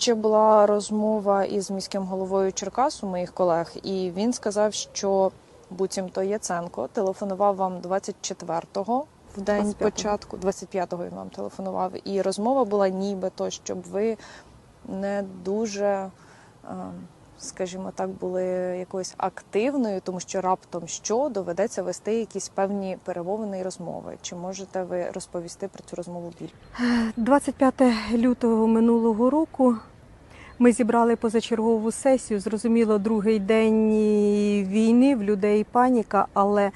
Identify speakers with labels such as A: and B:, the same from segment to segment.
A: ще була розмова із міським головою Черкас у моїх колег, і він сказав, що буцімто Яценко телефонував вам 24-го в день
B: 25-го.
A: початку, 25-го він вам телефонував, і розмова була нібито, щоб ви не дуже. е, Скажімо так, були якоюсь активною, тому що раптом що доведеться вести якісь певні перемовини і розмови. Чи можете ви розповісти про цю розмову більше?
B: 25 лютого минулого року ми зібрали позачергову сесію. Зрозуміло, другий день війни, в людей паніка, але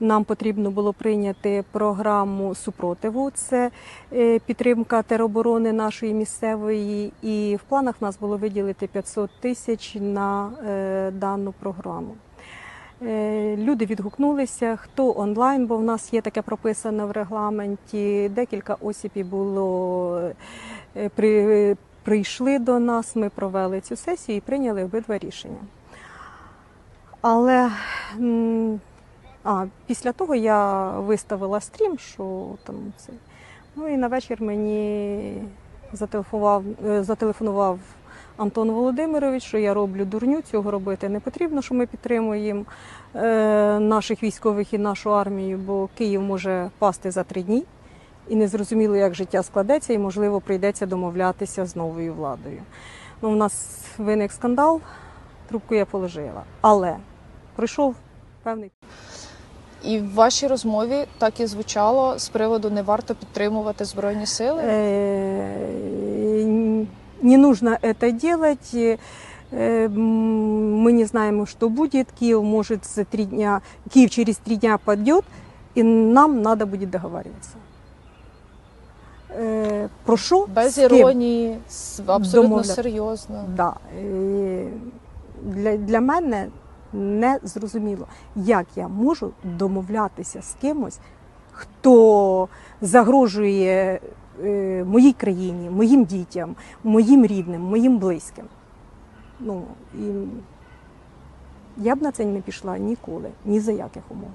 B: нам потрібно було прийняти програму супротиву. Це е, підтримка тероборони нашої місцевої. І в планах в нас було виділити 500 тисяч на е, дану програму. Е, Люди відгукнулися, хто онлайн, бо в нас є таке прописано в регламенті. Декілька осіб було при, прийшли до нас. Ми провели цю сесію і прийняли обидва рішення. Але а, після того я виставила стрім, що там це. Ну і на вечір мені зателефонував, е, зателефонував Антон Володимирович, що я роблю дурню, цього робити не потрібно, що ми підтримуємо е, наших військових і нашу армію, бо Київ може пасти за три дні, і незрозуміло, як життя складеться, і можливо прийдеться домовлятися з новою владою. Ну, у нас виник скандал, трубку я положила. Але пройшов певний
A: І в вашій розмові так і звучало з приводу не варто підтримувати збройні сили.
B: Э, не нужно это делать. Э, м, Мы не знаем, что будет. Киев может за три дня, Киев через три дня падет, и нам надо будет договариваться. Э, Про що?
A: Без
B: з ким?
A: іронії, с- абсолютно
B: Домовля-
A: серйозно.
B: Да. Е, Для, для мене не зрозуміло, як я можу домовлятися з кимось, хто загрожує е, моїй країні, моїм дітям, моїм рідним, моїм близьким. Ну, і я б на це не пішла ніколи, ні за яких умов.